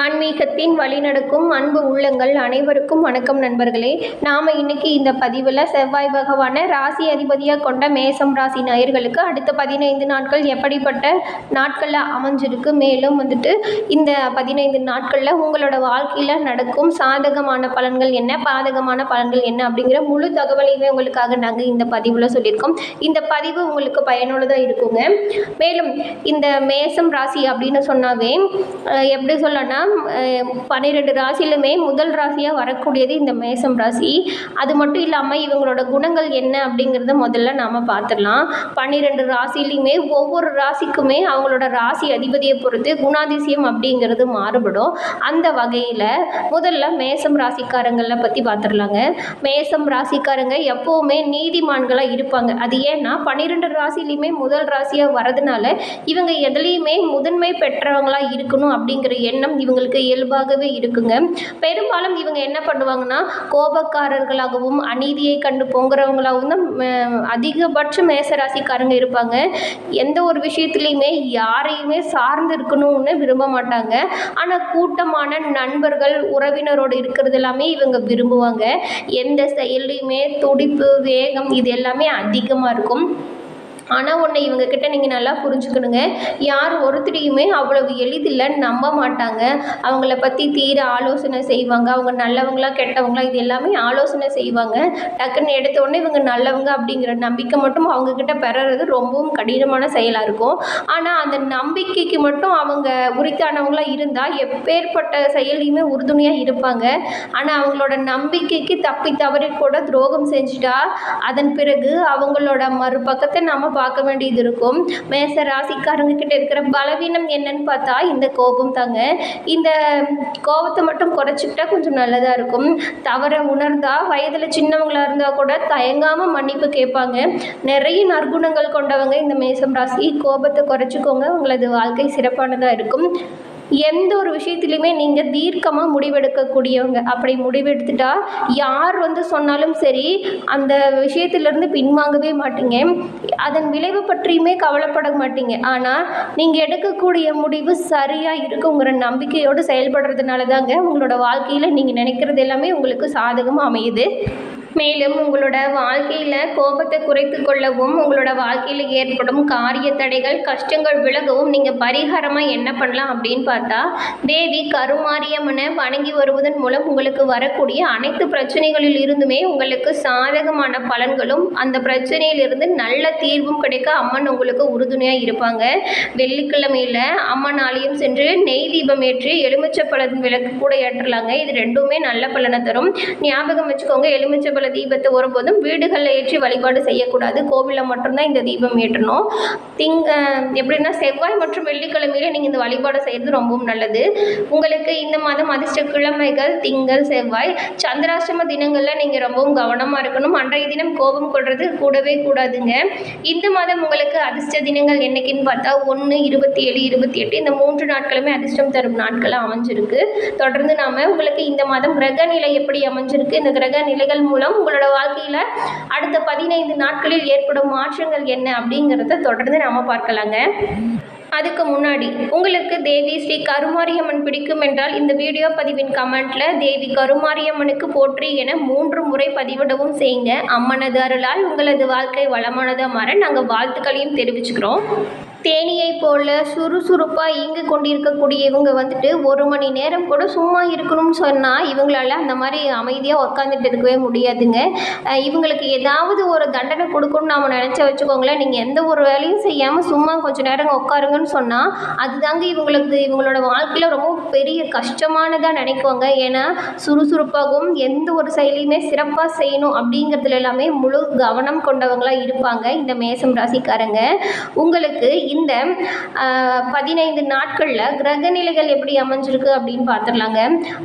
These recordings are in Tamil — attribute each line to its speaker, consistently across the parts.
Speaker 1: ஆன்மீகத்தின் வழிநடக்கும் அன்பு உள்ளங்கள் அனைவருக்கும் வணக்கம் நண்பர்களே. நாம் இன்னைக்கு இந்த பதிவில் செவ்வாய் பகவானை ராசி அதிபதியாக கொண்ட மேசம் ராசி நாயர்களுக்கு அடுத்த பதினைந்து நாட்கள் எப்படிப்பட்ட நாட்களில் அமைஞ்சிருக்கு. மேலும் வந்துட்டு இந்த பதினைந்து நாட்களில் உங்களோட வாழ்க்கையில் நடக்கும் சாதகமான பலன்கள் என்ன பாதகமான பலன்கள் என்ன அப்படிங்கிற முழு தகவலையுமே உங்களுக்காக நாங்கள் இந்த பதிவில் சொல்லியிருக்கோம். இந்த பதிவு உங்களுக்கு பயனுள்ளதாக இருக்குங்க. மேலும் இந்த மேசம் ராசி அப்படின்னு சொன்னாவே எப்படி சொல்லனா பன்னிரெண்டு ராசியிலுமே முதல் ராசியாக வரக்கூடியது இந்த மேசம் ராசி. அது மட்டும் இல்லாமல் இவங்களோட குணங்கள் என்ன அப்படிங்கிறத முதல்ல நாம் பார்த்துடலாம் பன்னிரெண்டு ராசிலையுமே ஒவ்வொரு ராசிக்குமே அவங்களோட ராசி அதிபதியை பொறுத்து குணாதிசயம் அப்படிங்கிறது மாறுபடும். அந்த வகையில் முதல்ல மேசம் ராசிக்காரங்களை பற்றி பார்த்துடலாங்க மேசம் ராசிக்காரங்க எப்போவுமே நீதிமான்களாக இருப்பாங்க. அது ஏன்னா பன்னிரெண்டு ராசிலையுமே முதல் ராசியாக வரதுனால இவங்க எதுலேயுமே முதன்மை பெற்றவங்களாக இருக்கணும் அப்படிங்கிற எண்ணம் இவங்களுக்கு இயல்பாகவே இருக்குங்க. பெரும்பாலும் இவங்க என்ன பண்ணுவாங்கன்னா கோபக்காரர்களாகவும் அநீதியை கண்டு பொங்குறவங்களாகவும் தான் அதிகபட்ச மேச ராசிக்காரங்க இருப்பாங்க. எந்த ஒரு விஷயத்துலையுமே யாரையுமே சார்ந்து இருக்கணும்னு விரும்ப மாட்டாங்க. ஆனால் கூட்டமான நண்பர்கள் உறவினரோடு இருக்கிறது எல்லாமே இவங்க விரும்புவாங்க. எந்த செயல்லையுமே துடிப்பு வேகம் இது எல்லாமே அதிகமாக இருக்கும். ஆனால் ஒன்று இவங்க கிட்ட நீங்கள் நல்லா புரிஞ்சுக்கணுங்க. யார் ஒருத்தரையுமே அவ்வளவு எளிதில் நம்ப மாட்டாங்க. அவங்கள பற்றி தீர ஆலோசனை செய்வாங்க. அவங்க நல்லவங்களா கெட்டவங்களா இது எல்லாமே ஆலோசனை செய்வாங்க. டக்குன்னு எடுத்த உடனே இவங்க நல்லவங்க அப்படிங்கிற நம்பிக்கை மட்டும் அவங்க கிட்ட ரொம்பவும் கடினமான செயலாக இருக்கும். ஆனால் அந்த நம்பிக்கைக்கு மட்டும் அவங்க உரித்தானவங்களாக இருந்தால் எப்பேற்பட்ட செயலையுமே உறுதுணையாக இருப்பாங்க. ஆனால் அவங்களோட நம்பிக்கைக்கு தப்பி தவறி கூட துரோகம் செஞ்சுட்டா அதன் பிறகு அவங்களோட மறுபக்கத்தை நம்ம பார்க்க வேண்டியது இருக்கும் மேச ராசிக்காரங்க கிட்ட இருக்கிற பலவீனம் என்னன்னு பார்த்தா இந்த கோபம் தாங்க. இந்த கோபத்தை மட்டும் குறைச்சிக்கிட்டா கொஞ்சம் நல்லதாக இருக்கும். தவறை உணர்ந்தா வயதில் சின்னவங்களா இருந்தால் கூட தயங்காமல் மன்னிப்பு கேட்பாங்க. நிறைய நற்குணங்கள் கொண்டவங்க இந்த மேசம் ராசி. கோபத்தை குறைச்சிக்கோங்க. உங்களது வாழ்க்கை சிறப்பானதாக இருக்கும். எந்த ஒரு விஷயத்துலையுமே நீங்கள் தீர்க்கமாக முடிவெடுக்கக்கூடியவங்க. அப்படி முடிவெடுத்துட்டா யார் வந்து சொன்னாலும் சரி அந்த விஷயத்திலிருந்து பின்வாங்கவே மாட்டீங்க. அதன் விளைவு பற்றியுமே கவலைப்பட மாட்டீங்க. ஆனால் நீங்கள் எடுக்கக்கூடிய முடிவு சரியாக இருக்குங்கிற நம்பிக்கையோடு செயல்படுறதுனால தாங்க உங்களோட வாழ்க்கையில் நீங்கள் நினைக்கிறது எல்லாமே உங்களுக்கு சாதகமாக அமையுது. மேலும் உங்களோட வாழ்க்கையில் கோபத்தை குறைத்து கொள்ளவும் உங்களோட வாழ்க்கையில் ஏற்படும் காரிய தடைகள் கஷ்டங்கள் விலகவும் நீங்கள் பரிகாரமாக என்ன பண்ணலாம் அப்படின்னு பார்த்தா தேவி கருமாரியம்மனை வணங்கி வருவதன் மூலம் உங்களுக்கு வரக்கூடிய அனைத்து பிரச்சனைகளில் இருந்துமே உங்களுக்கு சாதகமான பலன்களும் அந்த பிரச்சனையிலிருந்து நல்ல தீர்வும் கிடைக்க அம்மன் உங்களுக்கு உறுதுணையாக இருப்பாங்க. வெள்ளிக்கிழமையில் அம்மன் ஆலயம் சென்று நெய் தீபம் ஏற்றி எலுமிச்சை பழம் விளக்கு கூட ஏற்றலாங்க. இது ரெண்டுமே நல்ல பலனை தரும். ஞாபகம் வச்சுக்கோங்க எலுமிச்சை எலுமிச்சப்பழ தீபத்தை ஒருபோதும் வீடுகளில் ஏற்றி வழிபாடு செய்யக்கூடாது. கோவிலில் மட்டும்தான் இந்த தீபம் ஏற்றணும். திங்க எப்படின்னா செவ்வாய் மற்றும் வெள்ளிக்கிழமையில நீங்கள் இந்த வழிபாடு செய்கிறது ரொம்பவும் நல்லது. உங்களுக்கு இந்த மாதம் அதிர்ஷ்ட கிழமைகள் திங்கள் செவ்வாய் சந்திராஷ்டம தினங்களில் நீங்கள் ரொம்பவும் கவனமாக இருக்கணும். அன்றைய தினம் கோபம் கொள்வது கூடவே கூடாதுங்க. இந்த மாதம் உங்களுக்கு அதிர்ஷ்ட தினங்கள் என்னைக்குன்னு பார்த்தா ஒன்று இருபத்தி ஏழு இருபத்தி எட்டு இந்த மூன்று நாட்களுமே அதிர்ஷ்டம் தரும் நாட்களாக அமைஞ்சிருக்கு. தொடர்ந்து நாம் உங்களுக்கு இந்த மாதம் கிரக நிலை எப்படி அமைஞ்சிருக்கு? இந்த கிரக நிலைகள் மூலம் உங்களோட வாழ்க்கையில் அடுத்த பதினைந்து நாட்களில் ஏற்படும் மாற்றங்கள் என்ன அப்படிங்கிறத தொடர்ந்து நாம் பார்க்கலாங்க. அதுக்கு முன்னாடி உங்களுக்கு தேவி ஸ்ரீ கருமாரியம்மன் பிடிக்கும் என்றால் இந்த வீடியோ பதிவின் கமெண்ட்ல தேவி கருமாரியம்மனுக்கு போற்றி என மூன்று முறை பதிவிடவும் செய்யுங்க. அம்மனது அருளால் உங்களது வாழ்க்கை வளமானதாக மாற நாங்கள் வாழ்த்துக்களையும் தெரிவிச்சுக்கிறோம். தேனியை போல சுறுசுறுப்பாக இயங்கி கொண்டிருக்கக்கூடிய இவங்க வந்துட்டு ஒரு மணி நேரம் கூட சும்மா இருக்கணும்னு சொன்னால் இவங்களால அந்த மாதிரி அமைதியாக உட்காந்துட்டு இருக்கவே முடியாதுங்க. இவங்களுக்கு ஏதாவது ஒரு தண்டனை கொடுக்கணும்னு நம்ம நினச்ச வச்சுக்கோங்களேன் நீங்கள் எந்த ஒரு வேலையும் செய்யாமல் சும்மா கொஞ்சம் நேரம் உட்காருங்கன்னு சொன்னால் அதுதாங்க இவங்களுக்கு இவங்களோட வாழ்க்கையில் ரொம்ப பெரிய கஷ்டமானதாக நினைக்குவாங்க. ஏன்னா சுறுசுறுப்பாகவும் எந்த ஒரு செயலையுமே சிறப்பாக செய்யணும் அப்படிங்கிறதுல எல்லாமே முழு கவனம் கொண்டவங்களாக இருப்பாங்க இந்த மேசம் ராசிக்காரங்க. உங்களுக்கு இந்த பதினைந்து நாட்களில் கிரக நிலைகள் எப்படி அமைஞ்சிருக்கு அப்படின்னு பார்த்துடலாங்க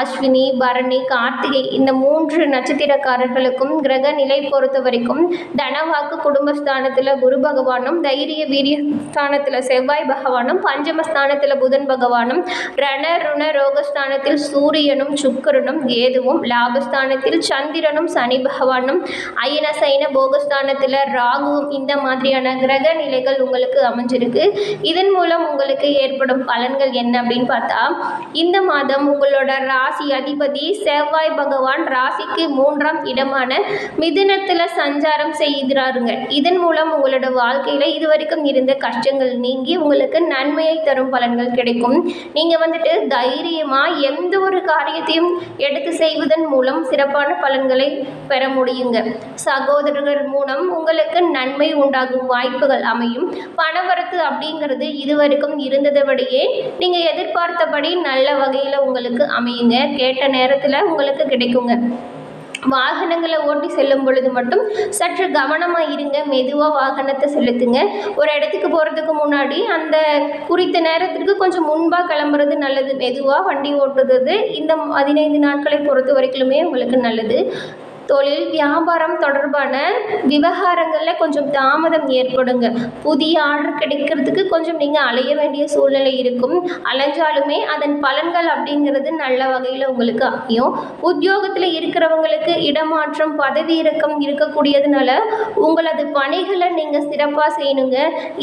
Speaker 1: அஸ்வினி பரணி கார்த்திகை இந்த மூன்று நட்சத்திரக்காரர்களுக்கும் கிரக நிலை பொறுத்த வரைக்கும் தனவாக்கு குடும்பஸ்தானத்தில் குரு பகவானும் தைரிய வீரிய ஸ்தானத்தில் செவ்வாய் பகவானும் பஞ்சமஸ்தானத்தில் புதன் பகவானும் ரண ருண ரோகஸ்தானத்தில் சூரியனும் சுக்கரனும் கேதுவும் லாபஸ்தானத்தில் சந்திரனும் சனி பகவானும் அயன சைன போகஸ்தானத்தில் ராகுவும் இந்த மாதிரியான கிரக நிலைகள் உங்களுக்கு அமைஞ்சிருக்கு. ராசினியர்களுக்கு இதன் மூலம் உங்களுக்கு ஏற்படும் பலன்கள் என்ன அப்படின்னு பார்த்தா இந்த மாதம் உங்களோட ராசி அதிபதி செவ்வாய் பகவான் ராசிக்கு மூன்றாம் இடமான மிதுனத்தில் சஞ்சாரம் செய்கிறாருங்க. இதன் மூலம் உங்களோட வாழ்க்கையில் இதுவரைக்கும் இருந்த கஷ்டங்கள் நீங்கி உங்களுக்கு நன்மையை தரும் பலன்கள் கிடைக்கும். நீங்கள் வந்துட்டு தைரியமாக எந்த ஒரு காரியத்தையும் எடுத்து செய்வதன் மூலம் சிறப்பான பலன்களை பெற முடியுங்க. சகோதரர்கள் மூலம் உங்களுக்கு நன்மை உண்டாகும் வாய்ப்புகள் அமையும். பணவரத்து அப்படிங்கிறது இதுவரைக்கும் இருந்ததை விடையே நீங்கள் எதிர்பார்த்தபடி நல்ல வகையில் உங்களுக்கு அமையுங்க. கேட்ட நேரத்தில் உங்களுக்கு கிடைக்குங்க. வாகனங்களை ஓட்டி செல்லும் பொழுது மட்டும் சற்று கவனமாக இருங்க. மெதுவாக வாகனத்தை செலுத்துங்க. ஒரு இடத்துக்கு போகிறதுக்கு முன்னாடி அந்த குறித்த நேரத்திற்கு கொஞ்சம் முன்பாக கிளம்புறது நல்லது. மெதுவாக வண்டி ஓட்டுறது இந்த பதினைந்து நாட்களை பொறுத்த வரைக்குமே உங்களுக்கு நல்லது. தொழில் வியாபாரம் தொடர்பான விவகாரங்களில் கொஞ்சம் தாமதம் ஏற்படுங்க. புதிய ஆர்டர் கிடைக்கிறதுக்கு கொஞ்சம் நீங்கள் அலைய வேண்டிய சூழ்நிலை இருக்கும். அலைஞ்சாலுமே அதன் பலன்கள் அப்படிங்கிறது நல்ல வகையில் உங்களுக்கு அமையும். உத்தியோகத்தில் இருக்கிறவங்களுக்கு இடமாற்றம் பதவி இறக்கம் இருக்கக்கூடியதுனால உங்களது பணிகளை நீங்கள் சிறப்பாக செய்யணுங்க.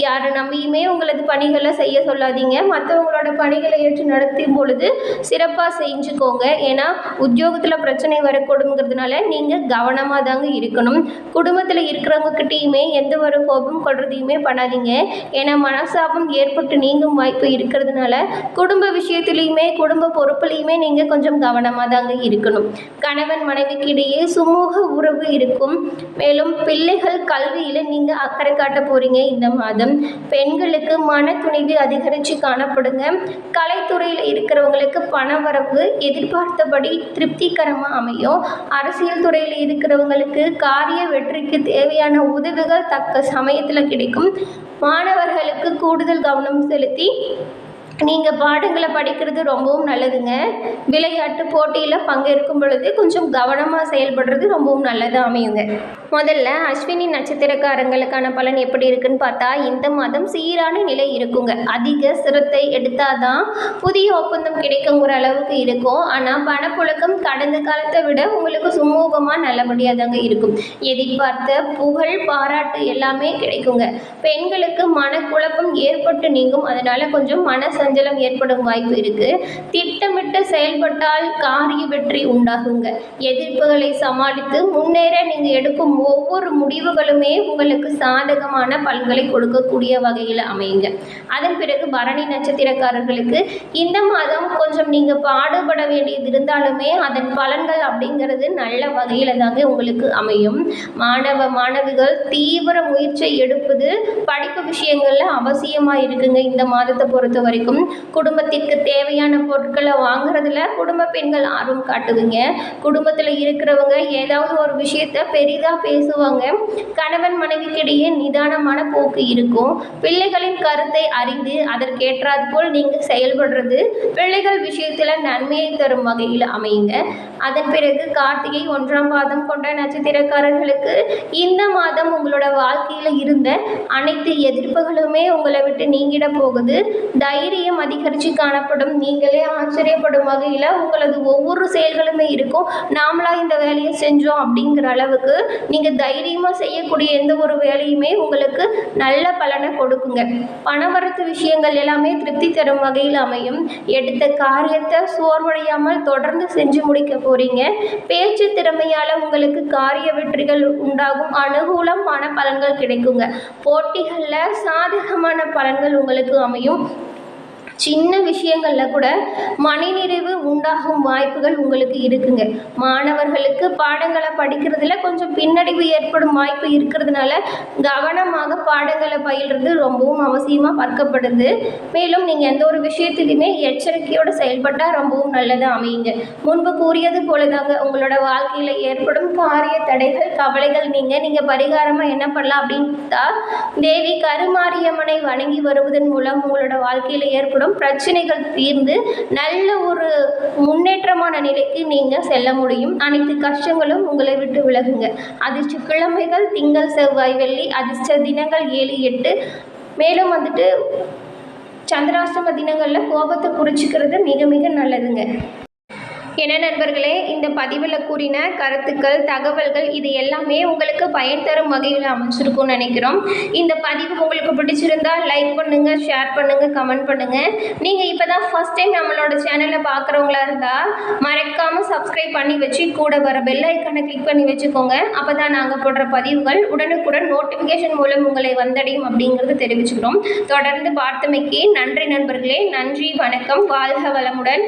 Speaker 1: யாரை நம்பியுமே உங்களது பணிகளை செய்ய சொல்லாதீங்க. மற்றவங்களோட பணிகளை ஏற்று நடத்தும் பொழுது சிறப்பாக செஞ்சுக்கோங்க. ஏன்னா உத்தியோகத்தில் பிரச்சனை வரக்கூடுங்கிறதுனால நீங்கள் கவனமாக தாங்க இருக்கணும். குடும்பத்தில் இருக்கிறவங்கக்கிட்டேயுமே எந்த ஒரு கோபம் கொடுறதையுமே பண்ணாதீங்க. ஏன்னா மனசாபம் ஏற்பட்டு நீங்கும் வாய்ப்பு இருக்கிறதுனால குடும்ப விஷயத்துலேயுமே குடும்ப பொறுப்புலேயுமே நீங்கள் கொஞ்சம் கவனமாக தாங்க இருக்கணும். கணவன் மனைவிக்கு இடையே சுமூக உறவு இருக்கும். மேலும் பிள்ளைகள் கல்வியில் நீங்கள் அக்கறை காட்ட போகிறீங்க இந்த மாதம். பெண்களுக்கு மன துணிவு அதிகரித்து காணப்படுங்க. கலைத்துறையில் இருக்கிறவங்களுக்கு பண வரவு எதிர்பார்த்தபடி திருப்திகரமாக அமையும். அரசியல் துறை துறையில் இருக்கிறவங்களுக்கு காரிய வெற்றிக்கு தேவையான உதவிகள் தக்க சமயத்தில் கிடைக்கும். மாணவர்களுக்கு கூடுதல் கவனம் செலுத்தி நீங்கள் பாடங்களை படிக்கிறது ரொம்பவும் நல்லதுங்க. விளையாட்டு போட்டியில் பங்கேற்கும் பொழுது கொஞ்சம் கவனமாக செயல்படுறது ரொம்பவும் நல்லதாக அமையுங்க. முதல்ல அஸ்வினி நட்சத்திரக்காரங்களுக்கான பலன் எப்படி இருக்குன்னு பார்த்தா இந்த மாதம் சீரான நிலை இருக்குங்க. அதிக சிரத்தை எடுத்தால் தான் புதிய ஒப்பந்தம் கிடைக்குங்கிற அளவுக்கு இருக்கும். ஆனால் பணப்புழக்கம் கடந்த காலத்தை விட உங்களுக்கு சுமூகமாக நல்லபடியாக தாங்க இருக்கும். எதிர்பார்த்த புகழ் பாராட்டு எல்லாமே கிடைக்குங்க. பெண்களுக்கு மனக்குழப்பம் ஏற்பட்டு நீங்கும். அதனால் கொஞ்சம் மனசு சஞ்சலம் ஏற்படும் வாய்ப்பு இருக்கு. திட்டமிட்டு செயல்பட்டால் காரிய வெற்றி உண்டாகுங்க. எதிர்ப்புகளை சமாளித்து முன்னேற நீங்க எடுக்கும் ஒவ்வொரு முடிவுகளுமே உங்களுக்கு சாதகமான பலன்களை கொடுக்கக்கூடிய வகையில் அமையுங்க. அதன் பிறகு பரணி நட்சத்திரக்காரர்களுக்கு இந்த மாதம் கொஞ்சம் நீங்க பாடுபட வேண்டியது இருந்தாலுமே அதன் பலன்கள் அப்படிங்கிறது நல்ல வகையில் தாங்க உங்களுக்கு அமையும். மாணவ மாணவிகள் தீவிர முயற்சி எடுப்பது படிப்பு விஷயங்கள்ல அவசியமாக இருக்குங்க. இந்த மாதத்தை பொறுத்த வரைக்கும் குடும்பத்திற்கு தேவையான பொருட்களை வாங்குறதுல குடும்ப பெண்கள் ஆர்வம் காட்டுவீங்க குடும்பத்தில் இருக்கிறவங்க ஏதாவது ஒரு விஷயத்த பெரிதாக பேசுவாங்க. கணவன் மனைவிக்கிடையே நிதானமான போக்கு இருக்கும். பிள்ளைகளின் கருத்தை அறிந்து அதற்கேற்றாற் போல் நீங்கள் செயல்படுறது பிள்ளைகள் விஷயத்தில் நன்மையை தரும் வகையில் அமையுங்க. அதன் பிறகு கார்த்திகை ஒன்றாம் பாதம் கொண்ட நட்சத்திரக்காரர்களுக்கு இந்த மாதம் உங்களோட வாழ்க்கையில் இருந்த அனைத்து எதிர்ப்புகளுமே உங்களை விட்டு நீங்கிட போகுது. தைரியம் அதிகரித்து காணப்படும். நீங்களே ஆச்சரியப்படும் வகையில் உங்களது ஒவ்வொரு செயல்களுமே இருக்கும். நாமளாக இந்த வேலையை செஞ்சோம் அப்படிங்கிற அளவுக்கு நீங்கள் தைரியமாக செய்யக்கூடிய எந்த ஒரு வேலையுமே உங்களுக்கு நல்ல பலனை கொடுக்குங்க. பணவரத்து விஷயங்கள் எல்லாமே திருப்தி தரும் வகையில் அமையும். எடுத்த காரியத்தை சோர்வடையாமல் தொடர்ந்து செஞ்சு முடிக்க போகிறீங்க பேச்சு திறமையால் உங்களுக்கு காரிய வெற்றிகள் உண்டாகும். அனுகூலமான பலன்கள் கிடைக்குங்க. போட்டிகளில் சாதகமான பலன்கள் உங்களுக்கு அமையும். சின்ன விஷயங்களில் கூட மனநிறைவு உண்டாகும் வாய்ப்புகள் உங்களுக்கு இருக்குங்க. மாணவர்களுக்கு பாடங்களை படிக்கிறதுல கொஞ்சம் பின்னடைவு ஏற்படும் வாய்ப்பு இருக்கிறதுனால கவனமாக பாடங்களை பயில்றது ரொம்பவும் அவசியமாக பார்க்கப்படுது. மேலும் நீங்கள் எந்த ஒரு விஷயத்துலையுமே எச்சரிக்கையோடு செயல்பட்டால் ரொம்பவும் நல்லதாக அமையுங்க. முன்பு கூறியது போல தாங்க உங்களோட வாழ்க்கையில் ஏற்படும் காரிய தடைகள் கவலைகள் நீங்கள் நீங்கள் பரிகாரமாக என்ன பண்ணலாம் அப்படின்னு தேவி கருமாரியம்மனை வணங்கி வருவதன் மூலம் உங்களோட வாழ்க்கையில் ஏற்படும் பிரச்சனைகள் தீர்ந்து நல்ல ஒரு முன்னேற்றமான நிலைக்கு நீங்கள் செல்ல முடியும். அனைத்து கஷ்டங்களும் உங்களை விட்டு விலகுங்க. அதிர்ஷ்ட கிழமைகள் திங்கள் செவ்வாய் வெள்ளி அதிர்ஷ்ட தினங்கள் ஏழு எட்டு. மேலும் வந்துட்டு சந்திராஷ்டம தினங்களில் கோபத்தை குறிச்சிக்கிறது மிக மிக நல்லதுங்க. என்ன நண்பர்களே இந்த பதிவில் கூறின கருத்துக்கள் தகவல்கள் இது எல்லாமே உங்களுக்கு பயன் தரும் வகையில் அமைச்சிருக்கும்னு நினைக்கிறோம். இந்த பதிவு உங்களுக்கு பிடிச்சிருந்தா லைக் பண்ணுங்கள் ஷேர் பண்ணுங்கள் கமெண்ட் பண்ணுங்கள் நீங்கள் இப்போ தான் ஃபஸ்ட் டைம் நம்மளோட சேனலை பார்க்குறவங்களா இருந்தால் மறக்காமல் சப்ஸ்கிரைப் பண்ணி வச்சு கூட வர பெல் ஐக்கானை கிளிக் பண்ணி வச்சுக்கோங்க. அப்போ தான் நாங்கள் போடுற பதிவுகள் உடனுக்குடன் நோட்டிஃபிகேஷன் மூலம் உங்களை வந்தடையும் அப்படிங்கிறது தெரிவிச்சுக்கிறோம். தொடர்ந்து பார்த்தமைக்கு நன்றி நண்பர்களே. நன்றி வணக்கம். வாழ்க வளமுடன்.